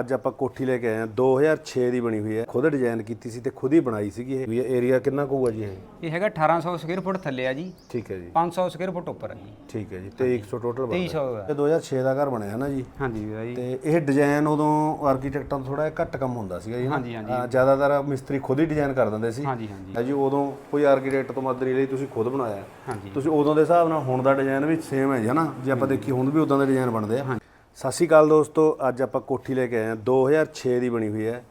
ਅੱਜ ਆਪਾਂ ਕੋਠੀ ਲੈ ਕੇ ਆਏ ਹਾਂ। 2006 ਦੀ ਬਣੀ ਹੋਈ ਹੈ। ਖੁਦ ਡਿਜ਼ਾਈਨ ਕੀਤੀ ਸੀ ਤੇ ਖੁਦ ਹੀ ਬਣਾਈ ਸੀਗੀ ਇਹ। ਏਰੀਆ ਕਿੰਨਾ ਕੁ ਹੋਊਗਾ ਜੀ ਇਹ? ਇਹ ਹੈਗਾ 1800 ਸਕੁਅਰ ਫੁੱਟ ਥੱਲੇ ਆ ਜੀ। ਠੀਕ ਹੈ ਜੀ। 500 ਸਕੁਅਰ ਫੁੱਟ ਉੱਪਰ ਆ ਜੀ। ਠੀਕ ਹੈ ਜੀ। 2300 ਟੋਟਲ ਬਣਿਆ 2300 ਦਾ ਇਹ 2006 ਦਾ ਘਰ ਬਣਿਆ ਹੈ ਨਾ ਜੀ। ਹਾਂਜੀ ਵੀਰਾ ਜੀ ਤੇ ਇਹ ਡਿਜ਼ਾਈਨ ਉਦੋਂ ਆਰਕੀਟੈਕਟਾਂ ਤੋਂ ਥੋੜਾ ਘੱਟ ਕੰਮ ਹੁੰਦਾ ਸੀਗਾ ਜੀ ਨਾ? ਹਾਂਜੀ, ਹਾਂਜੀ। ਜ਼ਿਆਦਾਤਰ ਮਿਸਤਰੀ ਖੁਦ ਹੀ ਡਿਜ਼ਾਈਨ ਕਰ ਦਿੰਦੇ ਸੀ। ਹਾਂਜੀ ਹਾਂਜੀ। ਹੈ ਜੀ ਉਦੋਂ ਕੋਈ ਆਰਕੀਟੈਕਟ ਤੋਂ ਮਦਦ ਨਹੀਂ ਲਈ ਤੁਸੀਂ ਖੁਦ ਬਣਾਇਆ। ਹਾਂਜੀ। ਤੁਸੀਂ ਉਦੋਂ ਦੇ ਹਿਸਾਬ ਨਾਲ ਹੁਣ ਦਾ ਡਿਜ਼ਾਈਨ ਵੀ ਸੇਮ ਹੈ ਜੀ ਹਨਾ ਜੇ ਆਪਾਂ ਦੇਖੀਏ ਹੁਣ ਵੀ ਉਦਾਂ ਦੇ ਡਿਜ਼ਾਈਨ ਬਣਦੇ ਆ। ਸਤਿ ਸ਼੍ਰੀ ਅਕਾਲ ਦੋਸਤੋ ਅੱਜ ਆਪਾਂ ਕੋਠੀ ਲੈ ਕੇ ਆਏ ਹਾਂ। 2006 ਦੀ ਬਣੀ ਹੋਈ ਹੈ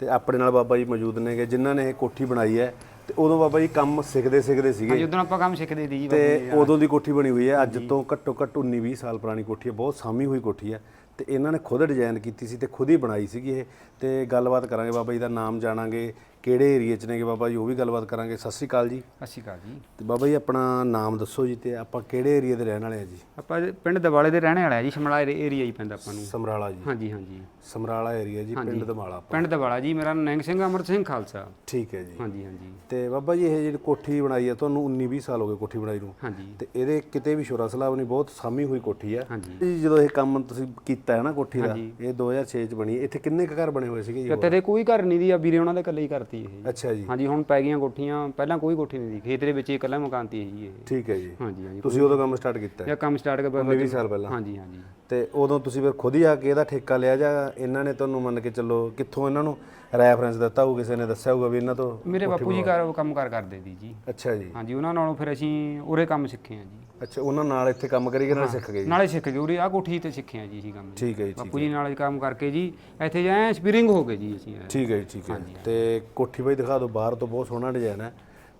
ਤੇ ਆਪਣੇ ਨਾਲ ਬਾਬਾ ਜੀ ਮੌਜੂਦ ਨੇਗੇ ਜਿਨ੍ਹਾਂ ਨੇ ਇਹ ਕੋਠੀ ਬਣਾਈ ਹੈ ਤੇ ਉਦੋਂ ਬਾਬਾ ਜੀ ਕੰਮ ਸਿੱਖਦੇ ਸਿੱਖਦੇ ਸੀਗੇ। ਹਾਂਜੀ ਉਦੋਂ ਆਪਾਂ ਕੰਮ ਸਿੱਖਦੇ ਸੀ ਜੀ ਤੇ ਉਦੋਂ ਦੀ ਕੋਠੀ ਬਣੀ ਹੋਈ ਹੈ। ਅੱਜ ਤੋਂ ਘੱਟੋ ਘੱਟ 19 20 ਸਾਲ ਪੁਰਾਣੀ ਕੋਠੀ ਹੈ। ਬਹੁਤ ਸਾਮੀ ਹੋਈ ਕੋਠੀ ਹੈ। ਤੇ ਇਹਨਾਂ ਨੇ ਖੁਦ ਡਿਜ਼ਾਈਨ ਕੀਤੀ ਸੀ ਤੇ ਖੁਦ ਹੀ ਬਣਾਈ ਸੀਗੀ ਇਹ। ਤੇ ਗੱਲਬਾਤ ਕਰਾਂਗੇ ਬਾਬਾ ਜੀ ਦਾ ਨਾਮ ਜਾਣਾਂਗੇ ਕਿਹੜੇ ਏਰੀਆ 'ਚ ਨੇਗੇ ਬਾਬਾ ਜੀ ਉਹ ਵੀ ਗੱਲਬਾਤ ਕਰਾਂਗੇ। ਸਤਿ ਸ਼੍ਰੀ ਅਕਾਲ ਜੀ। ਅੱਛੀ ਅਕਾਲ ਜੀ। ਤੇ ਬਾਬਾ ਜੀ ਆਪਣਾ ਨਾਮ ਦੱਸੋ ਜੀ ਤੇ ਆਪਾਂ ਕਿਹੜੇ ਏਰੀਆ ਦੇ ਰਹਿਣ ਵਾਲੇ ਆ ਜੀ? ਆਪਾਂ ਜੀ ਪਿੰਡ ਦਵਾਲੇ ਦੇ ਰਹਿਣੇ ਵਾਲੇ ਆ ਜੀ ਸ਼ਮਲਾ ਏਰੀਆ ਹੀ ਪੈਂਦਾ ਆਪਾਂ ਨੂੰ। ਸਮਰਾਲਾ ਜੀ। ਹਾਂਜੀ ਹਾਂਜੀ। ਸਮਰਾਲਾ ਏਰੀਆ ਜੀ ਪਿੰਡ ਦਮਾਲਾ ਪਿੰਡ ਦਵਾਲਾ ਜੀ ਮੇਰਾ ਨੈਂਗ ਸਿੰਘ ਅਮਰ ਸਿੰਘ ਖਾਲਸਾ। ਠੀਕ ਹੈ ਜੀ। ਹਾਂਜੀ ਹਾਂਜੀ। ਤੇ ਬਾਬਾ ਜੀ ਇਹ ਜਿਹੜੀ ਕੋਠੀ ਬਣਾਈ ਹੈ ਤੁਹਾਨੂੰ 19 20 ਸਾਲ ਹੋ ਗਏ ਕੋਠੀ ਬਣਾਈ ਨੂੰ। ਹਾਂਜੀ। ਤੇ ਇਹਦੇ ਕਿਤੇ ਵੀ ਸ਼ੋਰਾ ਸਲਾਬ ਨਹੀਂ ਬਹੁਤ ਸਾਮੀ ਹੋਈ ਕੋਠੀ ਹੈ ਹਾਂਜੀ। ਜੀ ਜਦੋਂ ਇਹ ਕੰਮ ਤੁਸੀਂ ਕੀਤਾ ਹੈ ਨਾ ਕੋਠੀ ਦਾ। ਇਹ 2006 ਚ ਬਣੀ ਹੈ। ਇੱਥੇ ਕਿੰਨੇ ਕੁ ਘਰ ਬਣੇ ਹੋਏ ਸੀਗੇ ਜੀ ਕਿਤੇ ਤੇ ਕੋਈ ਘਰ ਨਹੀਂ ਦੀ ਆ ਵੀਰੇ ਉਹਨਾਂ ਦੇ ਇਕੱਲੇ ਹੀ ਕਰਤੀ ਇਹ। ਅੱਛਾ ਜੀ। ਹਾਂਜੀ ਹੁਣ ਪੈ ਗਈਆਂ ਕੋਠੀਆਂ ਪਹਿਲਾਂ ਕੋਈ ਕੋਠੀ ਨਹੀਂ ਸੀ। ਖੇਤ ਦੇ ਵਿੱਚ ਹੀ ਇਕੱਲਾ ਮਕਾਨ ਤੀ ਜੀ ਇਹ। ਠੀਕ ਹੈ ਜੀ। ਹਾਂਜੀ ਹਾਂਜੀ। ਤੁਸੀਂ ਉਦੋਂ ਕੰਮ ਸਟਾਰਟ ਕੀਤਾ ਹੈ? ਇਹ ਕੰਮ ਸਟਾਰਟ ਕਰ 20 ਸਾਲ ਪਹਿਲਾਂ। ਹਾਂਜੀ ਹਾਂਜੀ। ਤੇ ਉਦੋਂ ਤੁਸੀਂ ਫਿਰ ਖੁਦ ਹੀ ਆ ਕੇ ਇਹਦਾ ਠੇਕਾ ਲਿਆ ਜਾਂ ਇਹਨਾਂ ਨੇ ਤੁਹਾਨੂੰ ਮੰਨ ਕੇ ਚੱਲੋ ਕਿੱਥੋਂ ਇਹਨਾਂ ਨੂੰ ਰੈਫਰੈਂਸ ਦਿੱਤਾ ਹੋਊ ਕਿਸੇ ਨੇ ਦੱਸਿਆ ਹੋਊਗਾ ਵੀ ਇਹਨਾਂ ਤੋਂ ਮੇਰੇ ਬਾਪੂ ਜੀ ਘਰ ਕੰਮ ਕਾਰ ਕਰਦੇ ਸੀ ਜੀ। ਅੱਛਾ ਜੀ। ਹਾਂਜੀ ਉਹਨਾਂ ਨਾਲੋਂ ਫਿਰ ਅਸੀਂ ਉਰੇ ਕੰਮ ਸਿੱਖੇ ਆ ਜੀ। ਅੱਛਾ ਉਹਨਾਂ ਨਾਲ ਇੱਥੇ ਕੰਮ ਕਰੀ ਕੇ ਨਾਲ ਸਿੱਖ ਗਏ ਜੀ? ਨਾਲੇ ਸਿੱਖ ਗਏ ਉਰੇ ਆ ਕੋਠੀ ਤੇ ਸਿੱਖੇ ਆ ਜੀ ਅਸੀਂ ਕੰਮ ਠੀਕ ਹੈ ਜੀ ਬਾਪੂ ਜੀ ਨਾਲ ਕੰਮ ਕਰਕੇ ਜੀ ਇੱਥੇ ਜਾਏ ਸਪੀਰਿੰਗ ਹੋ ਗਏ ਜੀ ਅਸੀਂ। ਠੀਕ ਹੈ ਜੀ ਠੀਕ ਹੈ। ਤੇ ਕੋਠੀ ਬਾਈ ਦਿਖਾ ਦਿਓ ਬਾਹਰ ਤੋਂ ਬਹੁਤ ਸੋਹਣਾ ਡਿਜ਼ਾਈਨ ਹੈ।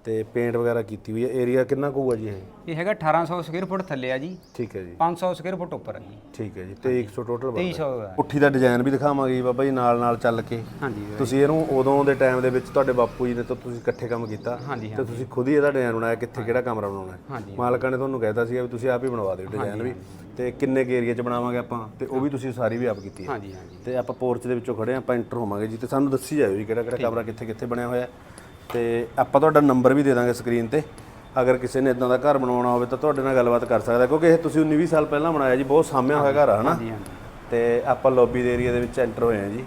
ਤੇ ਪੇਂਟ ਵਗੈਰਾ ਕੀਤੀ ਹੋਈ ਹੈ। ਏਰੀਆ ਕਿੰਨਾ ਕੁ ਹੋਊਗਾ ਜੀ ਇਹ? ਇਹ ਹੈਗਾ 1800 ਸਕੁਅਰ ਫੁੱਟ ਥੱਲੇ ਆ ਜੀ। ਠੀਕ ਹੈ ਜੀ। 500 ਸਕੁਅਰ ਫੁੱਟ ਉੱਪਰ ਆ ਜੀ। ਠੀਕ ਹੈ ਜੀ ਤੇ 100 ਟੋਟਲ 2300 ਦਾ। ਕੋਠੀ ਦਾ ਡਿਜ਼ਾਈਨ ਵੀ ਦਿਖਾਵਾਂਗੇ ਜੀ ਬਾਬਾ ਜੀ ਨਾਲ ਨਾਲ ਚੱਲ ਕੇ। ਹਾਂਜੀ। ਤੁਸੀਂ ਇਹਨੂੰ ਉਦੋਂ ਦੇ ਟਾਈਮ ਦੇ ਵਿੱਚ ਤੁਹਾਡੇ ਬਾਪੂ ਜੀ ਨੇ ਤਾਂ ਤੁਸੀਂ ਇਕੱਠੇ ਕੰਮ ਕੀਤਾ। ਹਾਂਜੀ ਤੇ ਤੁਸੀਂ ਖੁਦ ਹੀ ਇਹਦਾ ਡਿਜ਼ਾਈਨ ਬਣਾਇਆ ਕਿੱਥੇ ਕਿਹੜਾ ਕਮਰਾ ਬਣਾਉਣਾ ਹੈ। ਹਾਂਜੀ। ਮਾਲਕਾਂ ਨੇ ਤੁਹਾਨੂੰ ਕਹਿਤਾ ਸੀਗਾ ਵੀ ਤੁਸੀਂ ਆਪ ਹੀ ਬਣਵਾ ਦਿਓ ਡਿਜ਼ਾਈਨ ਵੀ। ਤੇ ਕਿੰਨੇ ਕੇ ਏਰੀਆ 'ਚ ਬਣਾਵਾਂਗੇ ਆਪਾਂ? ਤੇ ਉਹ ਵੀ ਤੁਸੀਂ ਸਾਰੀ ਵੀ ਆਪ ਕੀਤੀ ਹੈ। ਹਾਂਜੀ ਹਾਂਜੀ। ਤੇ ਆਪਾਂ ਪੋਰਚ ਦੇ ਵਿੱਚੋਂ ਖੜੇ ਆਪਾਂ ਐਂਟਰ ਹੋਵਾਂਗੇ ਜੀ। ਤੇ ਸਾਨੂੰ ਦੱਸੀ ਜਾਇਓ ਜੀ ਕਿਹੜਾ ਕਿਹੜਾ ਕਮਰਾ ਕਿੱਥੇ ਕਿੱਥੇ ਬਣਿਆ ਹੋਇਆ ਹੈ। ਤੇ ਆਪਾਂ ਤੁਹਾਡਾ ਨੰਬਰ ਵੀ ਦੇ ਦਾਂਗੇ ਸਕਰੀਨ ਤੇ। ਅਗਰ ਕਿਸੇ ਨੇ ਇਦਾਂ ਦਾ ਘਰ ਬਣਾਉਣਾ ਹੋਵੇ ਤਾਂ ਤੁਹਾਡੇ ਨਾਲ ਗੱਲਬਾਤ ਕਰ ਸਕਦਾ ਕਿਉਂਕਿ ਇਹ ਤੁਸੀਂ 19 20 ਸਾਲ ਪਹਿਲਾਂ ਬਣਾਇਆ ਜੀ ਬਹੁਤ ਸਾਹਮਣੇ ਹੋਇਆ ਘਰ ਆ ਹਨਾ? ਹਾਂਜੀ ਹਾਂਜੀ। ਤੇ ਆਪਾਂ ਲੌਬੀ ਦੇ ਏਰੀਆ ਦੇ ਵਿੱਚ ਐਂਟਰ ਹੋਏ ਆ ਜੀ।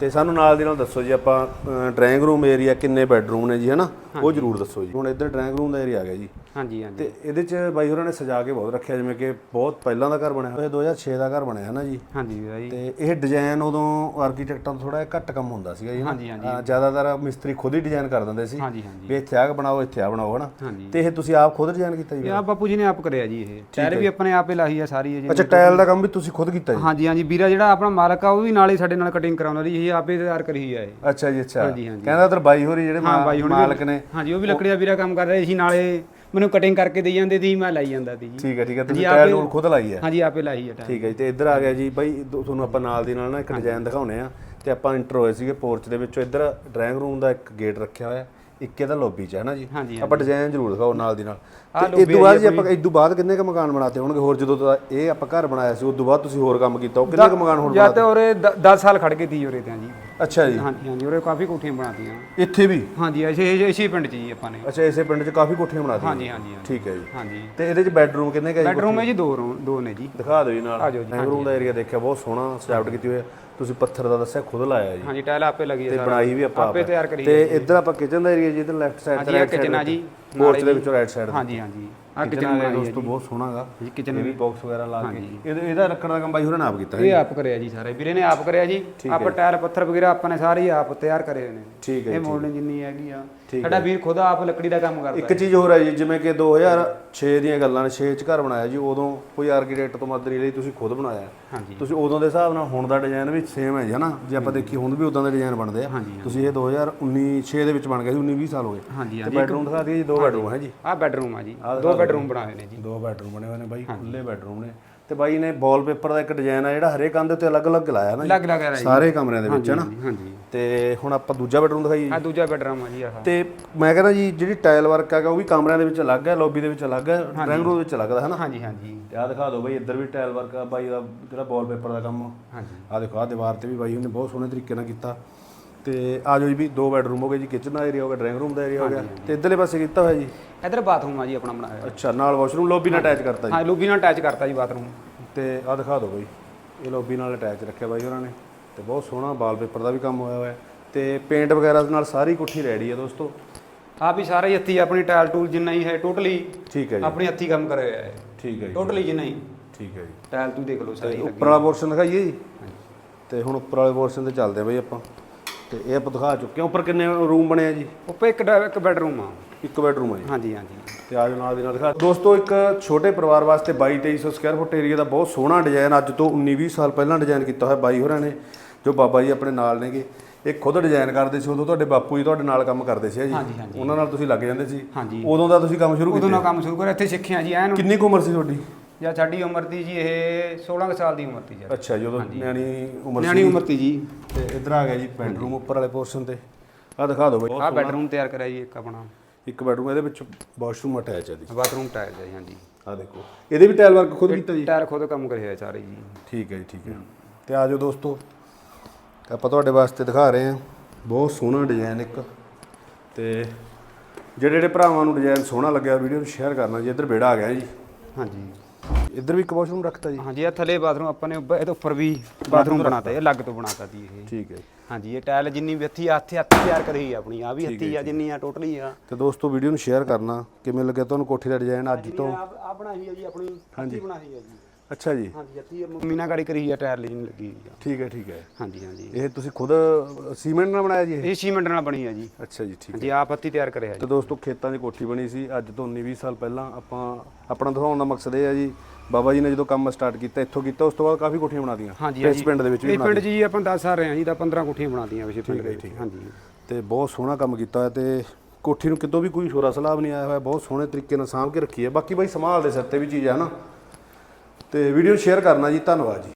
ਤੇ ਸਾਨੂੰ ਨਾਲ ਦੀ ਨਾਲ ਦੱਸੋ ਜੀ ਆਪਾਂ ਡਰਾਇੰਗ ਰੂਮ ਏਰੀਆ ਕਿੰਨੇ ਬੈੱਡਰੂਮ ਨੇ ਜੀ ਹਨਾ? ਉਹ ਜਰੂਰ ਦੱਸੋ ਜੀ। ਹੁਣ ਇੱਧਰ ਡਰਾਇੰਗ ਰੂਮ ਦਾ ਏਰੀਆ ਆ ਗਿਆ ਜੀ। ਹਾਂਜੀ ਹਾਂਜੀ। ਤੇ ਇਹਦੇ ਚ ਬਾਈ ਹੋਰਾਂ ਨੇ ਸਜਾ ਕੇ ਬਹੁਤ ਰੱਖਿਆ ਜਿਵੇਂ ਕਿ ਬਹੁਤ ਪਹਿਲਾਂ ਦਾ ਘਰ ਬਣਿਆ ਹੋਇਆ 2006 ਦਾ ਘਰ ਬਣਿਆ ਹੈ ਨਾ ਜੀ। ਹਾਂਜੀ ਵੀਰਾ ਜੀ ਤੇ ਇਹ ਡਿਜ਼ਾਈਨ ਉਦੋਂ ਆਰਕੀਟੈਕਟਾਂ ਤੋਂ ਥੋੜਾ ਘੱਟ ਕੰਮ ਹੁੰਦਾ ਸੀਗਾ ਜੀ ਹਾਂਜੀ ਹਾਂਜੀ। ਹਾਂ, ਜ਼ਿਆਦਾਤਰ ਮਿਸਤਰੀ ਖੁਦ ਹੀ ਡਿਜ਼ਾਈਨ ਕਰ ਦਿੰਦੇ ਸੀ। ਹਾਂਜੀ ਹਾਂਜੀ। ਵੀ ਇੱਥੇ ਆਹ ਬਣਾਓ ਇੱਥੇ ਆ ਬਣਾਓ ਹਨਾ। ਤੇ ਇਹ ਤੁਸੀਂ ਆਪ ਖੁਦ ਡਿਜ਼ਾਈਨ ਕੀਤਾ ਜੀ ਇਹ ਆ ਬਾਪੂ ਜੀ ਨੇ ਆਪ ਕਰਿਆ ਜੀ ਇਹ। ਟਾਇਰ ਵੀ ਆਪਣੇ ਆਪੇ ਲਾਹੀ ਆ ਸਾਰੀ ਇਹ ਜੀ ਅੱਛਾ ਟਾਇਲ ਦਾ ਕੰਮ ਵੀ ਤੁਸੀਂ ਖੁਦ ਕੀਤਾ ਜੀ? ਹਾਂਜੀ ਹਾਂਜੀ। ਵੀਰਾ ਜਿਹੜਾ ਆਪਣਾ ਮਾਲਕ ਆ ਉਹ ਵੀ ਨਾਲੇ ਸਾਡੇ ਨਾਲ ਕਟਿੰਗ ਕਰਾਉਂਦਾ ਜੀ। ਇਹ ਆਪੇ ਤਿਆਰ ਕਰੀ ਆ ਇਹ। ਅੱਛਾ ਜੀ ਅੱਛਾ। ਕਹਿੰਦਾ ਉਧਰ ਬਾਈ ਹੋਰੀ ਜਿਹੜੇ ਹਾਂ ਮਾਲਕ ਨੇ ਹਾਂਜੀ ਉਹ ਵੀ ਲੱਕੜੀ ਦਾ ਵੀਰਾ ਕੰਮ ਕਰ ਰਹੇ ਸੀ ਨਾਲੇ ਮੈਨੂੰ ਕਟਿੰਗ ਕਰਕੇ ਦੇਈ ਜਾਂਦੇ ਸੀ ਮੈਂ ਲਾਈ ਜਾਂਦਾ ਸੀ ਜੀ। ਠੀਕ ਹੈ ਠੀਕ ਹੈ ਤੁਸੀਂ ਆਪੇ- ਰੂਲ ਖੁਦ ਲਾਈ ਹੈ? ਹਾਂਜੀ ਆਪੇ ਲਾਈ ਆ ਟਾਇਰ ਠੀਕ ਹੈ ਜੀ ਤੇ ਇੱਧਰ ਆ ਗਿਆ ਜੀ ਬਾਈ ਤੁਹਾਨੂੰ ਆਪਾਂ ਨਾਲ ਦੀ ਨਾਲ ਨਾ ਇੱਕ ਡਿਜ਼ਾਈਨ ਦਿਖਾਉਣੇ ਆ ਤੇ ਆਪਾਂ ਇੰਟਰ ਹੋਏ ਸੀਗੇ ਪੋਰਚ ਦੇ ਵਿੱਚੋਂ ਇੱਧਰ ਡਰਾਇੰਗ ਰੂਮ ਦਾ ਇੱਕ ਗੇਟ ਰੱਖਿਆ ਹੋਇਆ ਇੱਕ ਇਹਦਾ ਲੌਬੀ ਚ ਹੈ ਨਾ ਜੀ? ਆਪਾਂ ਡਿਜ਼ਾਈਨ ਜ਼ਰੂਰ ਦਿਖਾਓ ਨਾਲ ਦੀ ਨਾਲ। ਤੇ ਇਸ ਤੋਂ ਬਾਅਦ ਜੀ ਆਪਾਂ ਇਸ ਤੋਂ ਬਾਅਦ ਕਿੰਨੇ ਕ ਮਕਾਨ ਬਣਾਤੇ ਹੋਣਗੇ? ਹੋਰ ਜਦੋਂ ਇਹ ਆਪਾਂ ਘਰ ਬਣਾਇਆ ਸੀ ਉਸ ਤੋਂ ਬਾਅਦ ਤੁਸੀਂ ਹੋਰ ਕੰਮ ਕੀਤਾ ਉਹ ਕਿੰਨੇ ਕ ਮਕਾਨ ਹੋਰ ਜਾਂ ਤੇ ਉਰੇ 10 ਸਾਲ ਖੜ ਕੇ ਤੀ ਉਰੇ ਤੇ ਜੀ। ਅੱਛਾ ਜੀ। ਹਾਂਜੀ ਹਾਂਜੀ ਉਰੇ ਕਾਫੀ ਕੋਠੀਆਂ ਬਣਾਤੀਆਂ। ਇੱਥੇ ਵੀ? ਹਾਂਜੀ ਐਸੇ ਐਸੇ ਪਿੰਡ ਚ ਜੀ ਆਪਾਂ ਨੇ। ਅੱਛਾ ਇਸੇ ਪਿੰਡ 'ਚ ਕਾਫੀ ਕੋਠੀਆਂ ਬਣਾਤੀਆਂ। ਹਾਂਜੀ ਹਾਂਜੀ ਹਾਂਜੀ। ਠੀਕ ਹੈ ਜੀ। ਹਾਂਜੀ। ਤੇ ਇਹਦੇ 'ਚ ਬੈੱਡਰੂਮ ਕਿੰਨੇ ਕ ਹੈ ਜੀ ਬੈਡਰੂਮ ਹੈ ਜੀ ਦੋ ਰੂਮ ਦੋ ਨੇ ਜੀ। ਦਿਖਾ ਦਿਓ ਜੀ ਨਾਲ। ਆ ਜਾਓ ਜੀ, ਡਰਾਇੰਗ ਰੂਮ ਦਾ ਏਰੀਆ ਦੇਖਿਆ ਬਹੁਤ ਸੋਹਣਾ ਸਜਾਵਟ ਕੀਤੀ ਹੋਈ ਹੈ। ਤੁਸੀਂ ਪੱਥਰ ਦਾ ਦੱਸਿਆ ਖੁਦ ਲਾਇਆ ਜੀ। ਹਾਂਜੀ ਟਾਇਲ ਆਪੇ ਲੱਗੀ ਤੇ ਹੈ ਬਣਾਈ ਵੀ ਆਪਾਂ ਆਪੇ। ਤਿਆਰ ਕਰੀ ਤੇ ਇੱਧਰ ਆਪਾਂ ਕਿਚਨ ਦਾ ਏਰੀਆ ਜੀ ਇੱਧਰ ਲੈਫਟ ਸਾਈਡ ਤੇ ਹਾਂਜੀ ਆ ਰਾਈਟ ਕਿਚਨ ਆ ਸਾਈਡ ਜੀ। ਪੋਰਚ ਦੇ ਵਿੱਚੋਂ ਰਾਈਟ ਸਾਈਡ ਹਾਂਜੀ ਹਾਂਜੀ। ਆ ਕਿਚਨ ਆ ਦੋਸਤੋ ਬਹੁਤ ਸੋਹਣਾਗਾ। ਜੀ ਕਿਚਨ ਵੀ ਬਾਕਸ ਵਗੈਰਾ ਲਾ ਕੇ। ਇਹਦਾ ਇਹਦਾ ਰੱਖਣ ਦਾ ਕੰਮ ਬਾਈ ਹੋਰਾਂ ਨੇ ਆਪ ਕੀਤਾ ਇਹ ਆਪ ਕਰਿਆ ਜੀ ਸਾਰੇ। ਵੀਰੇ ਨੇ ਆਪ ਕਰਿਆ ਜੀ। ਆਪ ਟਾਇਲ ਪੱਥਰ ਵਗੈਰਾ ਆਪਾਂ ਨੇ ਸਾਰੇ ਆਪ ਤਿਆਰ ਕਰੇ ਨੇ। ਠੀਕ ਹੈ ਇਹ ਮੋਲਡਿੰਗ ਜਿੰਨੀ ਹੈਗੀ ਆ। ਸਾਡਾ ਵੀਰ ਖੁਦ ਆਪ ਲੱਕੜੀ ਦਾ ਕੰਮ ਕਰਦਾ ਇੱਕ ਚੀਜ਼ ਹੋਰ ਹੈ ਜੀ ਜਿਵੇਂ ਕਿ 2006 ਦੀਆਂ ਗੱਲਾਂ ਨੇ 6 ਚ ਘਰ ਬਣਾਇਆ ਜੀ ਉਦੋਂ ਕੋਈ ਆਰਕੀਟੈਕਟ ਤੋਂ ਮਦਦ ਨਹੀਂ ਲਈ ਤੁਸੀਂ ਖੁਦ ਬਣਾਇਆ। ਤੁਸੀਂ ਉਦੋਂ ਦੇ ਹਿਸਾਬ ਨਾਲ ਹੁਣ ਦਾ ਡਿਜ਼ਾਈਨ ਵੀ ਸੇਮ ਹੈ ਜੀ ਹਨਾ? ਜੇ ਆਪਾਂ ਦੇਖੀ ਹੁਣ ਵੀ ਉਦਾਂ ਦੇ ਡਿਜ਼ਾਈਨ ਬਣਦੇ ਆ। ਤੁਸੀਂ ਇਹ 2019 6 ਦੇ ਵਿੱਚ ਬਣ ਗਿਆ ਸੀ 19 20 ਸਾਲ ਹੋ ਗਏ। ਹਾਂਜੀ ਤੇ ਬੈਡਰੂਮ ਦਿਖਾ ਦਈਏ ਜੀ ਦੋ ਬੈਡਰੂਮ ਹੈ ਜੀ। ਆ ਬੈਡਰੂਮ ਆ ਜੀ। ਦੋ ਬੈਡਰੂਮ ਬਣਾਏ ਨੇ ਜੀ। ਦੋ ਬੈਡਰੂਮ ਬਣੇ ਹੋਏ ਨੇ ਬਾਈ ਖੁੱਲੇ ਬੈਡਰੂਮ ਨੇ। ਤੇ ਬਾਈ ਨੇ ਵਾਲਪੇਪਰ ਦਾ ਇੱਕ ਡਿਜ਼ਾਈਨ ਆ ਜਿਹੜਾ ਹਰੇ ਕੰਧ ਉੱਤੇ ਅਲੱਗ-ਅਲੱਗ ਲਾਇਆ ਨਾ ਜੀ। ਲੱਗ ਲੱਗ ਰਿਹਾ ਜੀ ਸਾਰੇ ਕਮਰਿਆਂ ਦੇ ਵਿੱਚ ਹਨਾ ਹਾਂਜੀ ਤੇ ਹੁਣ ਆਪਾਂ ਦੂਜਾ ਬੈਡਰੂਮ ਦਿਖਾਈਏ ਆ ਦੂਜਾ ਬੈਡਰੂਮ ਆ ਜੀ ਆਹ। ਤੇ ਮੈਂ ਕਹਿੰਦਾ ਜੀ ਜਿਹੜੀ ਟਾਇਲ ਵਰਕ ਹੈਗਾ ਉਹ ਵੀ ਕਮਰਿਆਂ ਦੇ ਵਿੱਚ ਅਲੱਗ ਹੈ ਲੌਬੀ ਦੇ ਵਿੱਚ ਅਲੱਗ ਹੈ ਡਰਾਇੰਗ ਰੂਮ ਵਿੱਚ ਅਲੱਗ ਹੈ ਹਨਾ ਹਾਂਜੀ ਹਾਂਜੀ। ਤੇ ਆਹ ਦਿਖਾ ਦਿਓ ਬਾਈ ਇੱਧਰ ਵੀ ਟਾਇਲ ਵਰਕ ਆ ਬਾਈ ਦਾ ਜਿਹੜਾ ਵਾਲਪੇਪਰ ਦਾ ਕੰਮ ਹਾਂਜੀ। ਆਹ ਦੇਖੋ ਆਹ ਦੀਵਾਰ ਤੇ ਵੀ ਬਾਈ ਉਹਨੇ ਬਹੁਤ ਸੋਹਣੇ ਤਰੀਕੇ ਨਾਲ ਕੀਤਾ। ਤੇ ਆ ਜਾਓ ਜੀ ਵੀ ਦੋ ਬੈਡਰੂਮ ਹੋ ਗਏ ਜੀ ਕਿਚਨ ਦਾ ਏਰੀਆ ਹੋ ਗਿਆ ਡਰਾਇੰਗ ਰੂਮ ਦਾ ਏਰੀਆ ਹੋ ਗਿਆ। ਤੇ ਇੱਧਰਲੇ ਪਾਸੇ ਕੀਤਾ ਹੋਇਆ ਜੀ? ਇਧਰ ਬਾਥਰੂਮ ਆ ਜੀ ਆਪਣਾ ਬਣਾਇਆ ਹੋਇਆ। ਅੱਛਾ ਨਾਲ ਵਾਸ਼ਰੂਮ ਲੌਬੀ ਨਾਲ ਅਟੈਚ ਕਰਤਾ ਜੀ? ਹਾਂ ਲੂਬੀ ਨਾਲ ਅਟੈਚ ਕਰਤਾ ਜੀ ਬਾਥਰੂਮ ਤੇ ਆ ਦਿਖਾ ਦਿਓ ਬਾਈ ਇਹ ਲੌਬੀ ਨਾਲ ਅਟੈਚ ਰੱਖਿਆ ਬਾਈ ਉਹਨਾਂ ਨੇ। ਤੇ ਬਹੁਤ ਸੋਹਣਾ ਵਾਲਪੇਪਰ ਦਾ ਵੀ ਕੰਮ ਹੋਇਆ ਹੋਇਆ। ਹੈ ਤੇ ਪੇਂਟ ਵਗੈਰਾ ਦੇ ਨਾਲ ਸਾਰੀ ਕੋਠੀ ਰੈਡੀ ਹੈ ਦੋਸਤੋ। ਆ ਵੀ ਸਾਰਾ ਹੀ ਹੱਥੀ ਆਪਣੀ ਟਾਇਲ ਟੂਲ ਜਿੰਨਾ ਹੀ ਹੈ ਟੋਟਲੀ ਠੀਕ ਹੈ ਜੀ। ਆਪਣੀ ਹੱਥੀ ਕੰਮ ਕਰਿਆ ਹੋਇਆ ਹੈ। ਠੀਕ ਹੈ ਜੀ। ਟੋਟਲੀ ਜਿੰਨਾ ਹੀ। ਠੀਕ ਹੈ ਜੀ। ਟਾਇਲ ਤੂੰ ਦੇਖ ਲਓ ਸਾਰੀ ਉੱਪਰ ਵਾਲਾ ਪੋਰਸ਼ਨ ਦਿਖਾਈਏ ਜੀ? ਤੇ ਹੁਣ ਉੱਪਰ ਵਾਲੇ ਪੋਰਸ਼ਨ ਤੇ ਚੱਲਦੇ ਆ ਬਈ ਆਪਾਂ। ਤੇ ਇਹ ਆਪਾਂ ਦਿਖਾ ਚੁੱਕੇ ਹਾਂ। ਉੱਪਰ ਕਿੰਨੇ ਰੂਮ ਬਣੇ ਆ ਜੀ? ਉੱਪਰ ਇੱਕ ਡਾ- ਇੱਕ ਬੈਡਰੂਮ ਆ। ਇੱਕ ਬੈਡਰੂਮ ਜੀ। ਹਾਂਜੀ ਹਾਂਜੀ। ਤੇ ਆਜੋ ਨਾਲ ਦੀ ਨਾਲ ਦਿਖਾ। ਦੋਸਤੋ ਇੱਕ ਛੋਟੇ ਪਰਿਵਾਰ ਵਾਸਤੇ 22 2300 ਸਕੁਅਰ ਫੁੱਟ ਏਰੀਆ ਦਾ ਬਹੁਤ ਸੋਹਣਾ ਡਿਜ਼ਾਈਨ ਅੱਜ ਤੋਂ 19 20 ਸਾਲ ਪਹਿਲਾਂ ਡਿਜ਼ਾਈਨ ਕੀਤਾ ਹੋਇਆ ਬਾਈ ਹੋਰਾਂ ਨੇ ਜੋ ਬਾਬਾ ਜੀ ਆਪਣੇ ਨਾਲ ਨੇਗੇ। ਇਹ ਖੁਦ ਡਿਜ਼ਾਈਨ ਕਰਦੇ ਸੀ ਉਦੋਂ ਤੁਹਾਡੇ ਬਾਪੂ ਜੀ ਤੁਹਾਡੇ ਨਾਲ ਕੰਮ ਕਰਦੇ ਸੀ ਜੀ। ਹਾਂਜੀ, ਹਾਂਜੀ। ਉਹਨਾਂ ਨਾਲ ਤੁਸੀਂ ਲੱਗ ਜਾਂਦੇ ਸੀ। ਹਾਂਜੀ। ਉਦੋਂ ਦਾ ਤੁਸੀਂ ਕੰਮ ਸ਼ੁਰੂ ਉਦੋਂ ਕੀਤਾ ਨਾਲ ਕੰਮ ਸ਼ੁਰੂ ਕਰਿਆ ਇੱਥੇ ਸਿੱਖਿਆ ਜੀ ਐਨ ਕਿੰਨੀ ਕੁ ਉਮਰ ਸੀ ਤੁਹਾਡੀ? ਜਾਂ ਸਾਡੀ ਉਮਰ ਦੀ ਜੀ ਇਹ 16 ਕੁ ਸਾਲ ਦੀ ਉਮਰ ਦੀ ਜੀ। ਅੱਛਾ ਜੀ ਉਦੋਂ ਨਿਆਣੀ ਉਮਰ ਨਿਆਣੀ ਸੀ। ਉਮਰ ਦੀ ਜੀ। ਤੇ ਇੱਧਰ ਆ ਗਿਆ ਜੀ ਬੈਡਰੂਮ ਉੱਪਰ ਵਾਲੇ ਪੋਰਸ਼ਨ ਤੇ। ਆ ਦਿਖਾ ਦਿਓ ਬਈ। ਆਹ ਬੈਡਰੂਮ ਤਿਆਰ ਕਰਿਆ ਜੀ ਇੱਕ ਆਪਣਾ। ਇੱਕ ਬੈਡਰੂਮ ਇਹਦੇ ਵਿੱਚ ਵਾਸ਼ਰੂਮ ਅਟੈਚ ਹੈ ਜੀ। ਬਾਥਰੂਮ ਟਾਇਲ ਹੈ ਜੀ ਹਾਂਜੀ। ਆ ਦੇਖੋ ਇਹਦੇ ਵੀ ਟਾਇਲ ਵਰਕ ਖੁਦ ਕੀਤਾ ਜੀ? ਟਾਇਰ ਖੁਦ ਕੰਮ ਕਰਿਆ ਸਾਰੇ ਜੀ। ਠੀਕ ਹੈ ਜੀ ਠੀਕ ਹੈ। ਤੇ ਆਜੋ ਦੋਸਤੋ ਆਪਾਂ ਤੁਹਾਡੇ ਵਾਸਤੇ ਦਿਖਾ ਰਹੇ ਹਾਂ। ਬਹੁਤ ਸੋਹਣਾ ਡਿਜ਼ਾਈਨ ਇੱਕ। ਤੇ ਜਿਹੜੇ ਜਿਹੜੇ ਭਰਾਵਾਂ ਨੂੰ ਡਿਜ਼ਾਈਨ ਸੋਹਣਾ ਲੱਗਿਆ ਵੀਡੀਓ ਨੂੰ ਸ਼ੇਅਰ ਕਰਨਾ ਜੀ ਇੱਧਰ ਬੇੜਾ ਆ ਗਿਆ ਜੀ। ਹਾਂਜੀ। ਇੱਧਰ ਵੀ ਇੱਕ ਵਾਸ਼ਰੂਮ ਰੱਖਤਾ ਜੀ। ਹਾਂਜੀ ਇਹ ਥੱਲੇ ਬਾਥਰੂਮ ਆਪਾਂ ਨੇ ਉੱਪਰ- ਇਹਦੇ ਉੱਪਰ ਵੀ ਬਾਥਰੂਮ ਬਣਾਤਾ ਇਹ ਅਲੱਗ ਤੋਂ ਬਣਾਤਾ ਜੀ ਇਹ। ਠੀਕ ਹੈ ਜੀ। ਹਾਂਜੀ ਇਹ ਟਾਇਲ ਜਿੰਨੀ ਵੀ ਹੱਥੀ ਹੱਥੀ ਹੱਥੀ ਤਿਆਰ ਕਰੀ ਆਪਣੀ ਆ ਵੀ ਹੱਥੀ ਆ ਜਿੰਨੀ ਆ ਟੋਟਲੀ ਆ। ਤੇ ਦੋਸਤੋ ਵੀਡੀਓ ਨੂੰ ਸ਼ੇਅਰ ਕਰਨਾ ਕਿਵੇਂ ਲੱਗਿਆ ਤੁਹਾਨੂੰ ਕੋਠੀ ਦਾ ਡਿਜ਼ਾਈਨ ਅੱਜ ਤੋਂ? ਆ ਬਣਾਈ ਹੈ ਜੀ ਆਪਣੀ ਹੱਥੀ ਬਣਾਈ ਹੈ ਜੀ। ਅੱਛਾ ਜੀ। ਹਾਂਜੀ ਹੱਥੀ ਮੀਨਾਕਾਰੀ ਕਰੀ ਆ ਟਾਇਲ ਜਿੰਨੀ ਲੱਗੀ ਆ। ਠੀਕ ਹੈ ਠੀਕ ਹੈ। ਹਾਂਜੀ ਹਾਂਜੀ। ਇਹ ਤੁਸੀਂ ਖੁਦ ਸੀਮੈਂਟ ਨਾਲ ਬਣਾਇਆ ਜੀ ਇਹ? ਇਹ ਸੀਮੈਂਟ ਨਾਲ ਬਣੀ ਆ ਜੀ। ਅੱਛਾ ਜੀ ਠੀਕ ਹਾਂਜੀ ਆਪ ਹੱਥੀ ਤਿਆਰ ਕਰਿਆ ਤੇ ਜੀ। ਦੋਸਤੋ ਖੇਤਾਂ ਦੀ ਕੋਠੀ ਬਣੀ ਸੀ ਅੱਜ ਤੋਂ 19 20 ਸਾਲ ਪਹਿਲਾਂ ਆਪਾਂ ਆਪਣਾ ਦਿਖਾਉਣ ਦਾ ਮਕਸਦ ਇਹ ਹੈ ਜੀ ਬਾਬਾ ਜੀ ਨੇ ਜਦੋਂ ਕੰਮ ਸਟਾਰਟ ਕੀਤਾ ਇੱਥੋਂ ਕੀਤਾ ਉਸ ਤੋਂ ਬਾਅਦ ਕਾਫੀ ਕੋਠੀਆਂ ਬਣਾਤੀਆਂ। ਹਾਂਜੀ ਇਸ ਪਿੰਡ ਦੇ ਵਿੱਚ ਵੀ ਇਹ ਪਿੰਡ 'ਚ ਜੀ ਆਪਾਂ ਦੱਸ ਆ ਰਹੇ ਹਾਂ ਜੀ ਤਾਂ 15 ਕੋਠੀਆਂ ਬਣਾਤੀਆਂ ਵੈਸੇ ਪਿੰਡ ਦੇ ਵਿੱਚ। ਹਾਂਜੀ ਤੇ ਬਹੁਤ ਸੋਹਣਾ ਕੰਮ ਕੀਤਾ ਹੋਇਆ ਤੇ ਕੋਠੀ ਨੂੰ ਕਿਤੋਂ ਵੀ ਕੋਈ ਸ਼ੋਰਾ ਸਲਾਬ ਨਹੀਂ ਆਇਆ ਹੋਇਆ ਬਹੁਤ ਸੋਹਣੇ ਤਰੀਕੇ ਨਾਲ ਸਾਂਭ ਕੇ ਰੱਖੀ ਹੈ। ਬਾਕੀ ਬਾਈ ਸੰਭਾਲ ਦੇ ਸਿਰ ਤੇ ਵੀ ਚੀਜ਼ ਹੈ ਨਾ। ਤੇ ਵੀਡੀਓ ਸ਼ੇਅਰ ਕਰਨਾ ਜੀ ਧੰਨਵਾਦ ਜੀ।